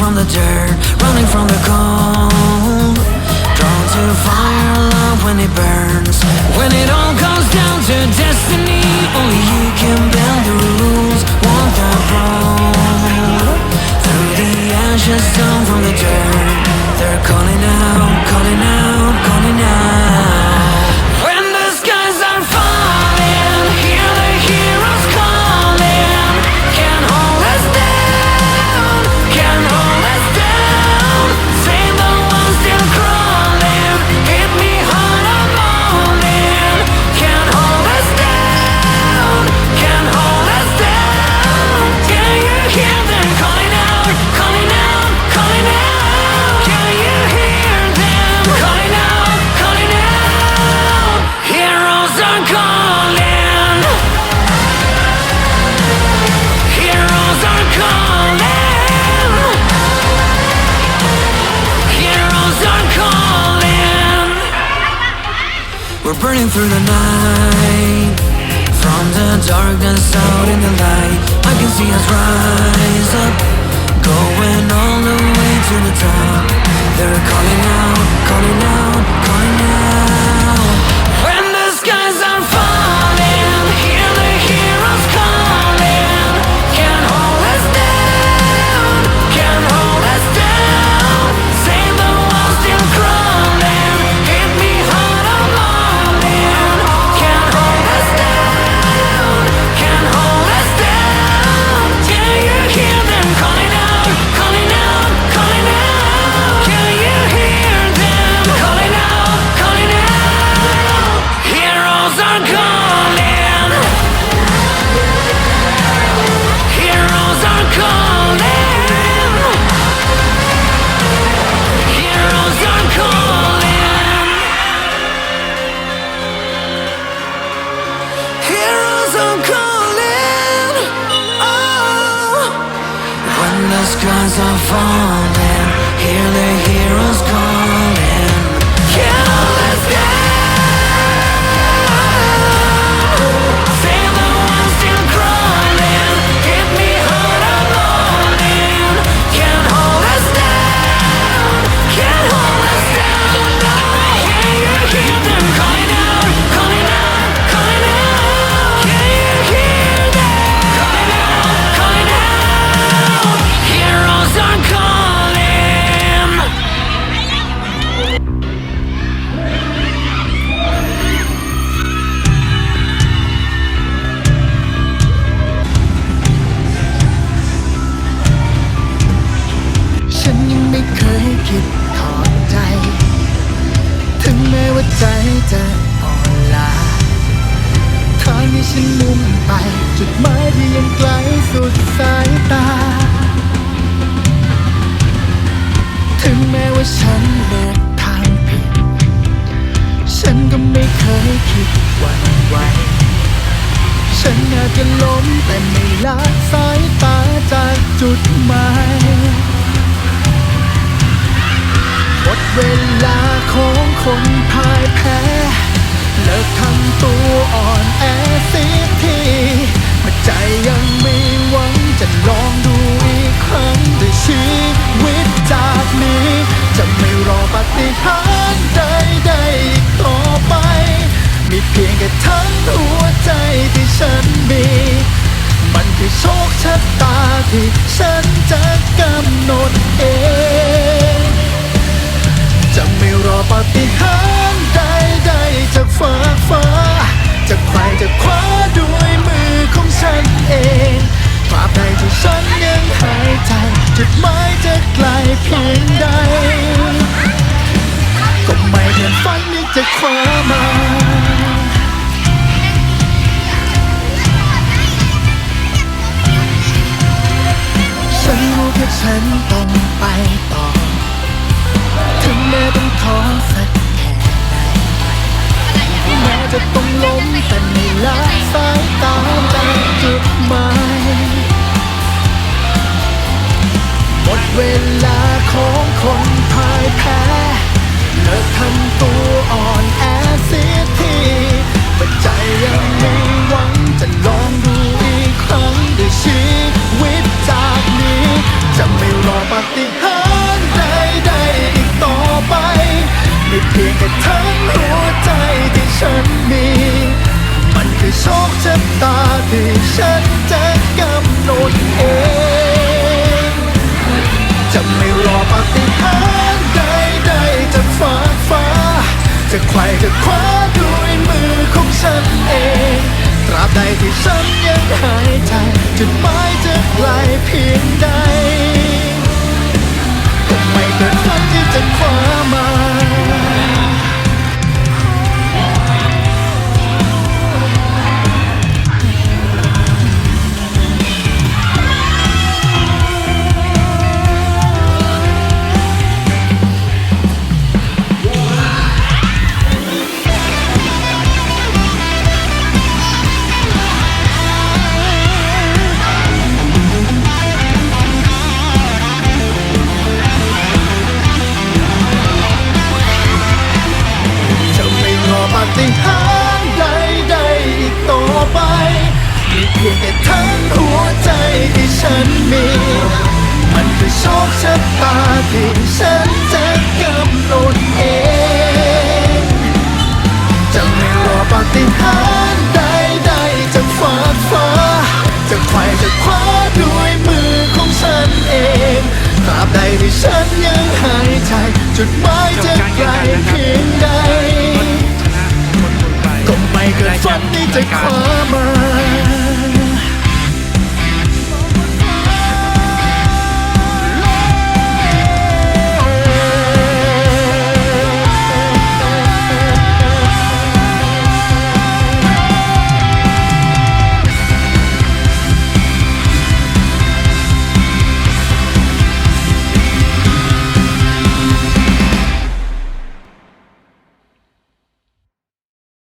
from the dirt, running from the cold. Drawn to fire, love when it burns. When it all comes down to destiny, only you can bend the rules. Want the road through the ashes, down from the dirt. They're calling out, calling burning through the night. From the darkness out in the light, I can see us rise up. Going all the way to the top. They're calling out, calling out, calling out. Are falling, hear the heroes ถอดใจ ถึงแม้ว่าใจจะอ่อนล้าทางที่ฉันมุ่งไป จุดหมายที่ยังไกลสุดสายตา ถึงแม้ว่าฉันเลือกทางผิด ฉันก็ไม่เคยคิดหวั่นไหวฉันอาจจะล้มแต่ไม่ละสาย ดเวลาของคนพ่ายแพ้ เลิกทำตัวอ่อนแอเสียทีเมื่อใจยังมีหวังจะลองดูอีกครั้งด้วยชีวิตจากนี้ จะไม่รอปฏิหาริย์ใดๆอีกต่อไป มีเพียงแค่ทั้งหัวใจที่ฉันมี มันคือโชคชะตาที่ฉันจะกำหนดเอง ฏิหาริย์ใดๆจากฟ้าฟ้าจะใครจะคว้าด้วยมือของฉันเองตราบใดที่ฉันยังหายใจจุดหมายจะไกลเพียงใด ก็ไม่เห็นฝันนี้จะคว้ามา มแต่ไม่ละสายตาจากจุดหมายหมดเวลาของคนพ่ายแพ้เลิกทำ ฉันยังหายใจจุดหมาย ฉันมี มันคือโชคชะตาที่ฉันจะกำหนดเอง จะไม่รอปฏิหารใดๆจากฟ้ากฟ้า จะใครจะคว้าด้วยมือของฉันเองตราบใดที่ฉันยังหายใจ จุดหมายจะไกลเพียงใดก็ไม่เกินฝันที่จะคว้ามา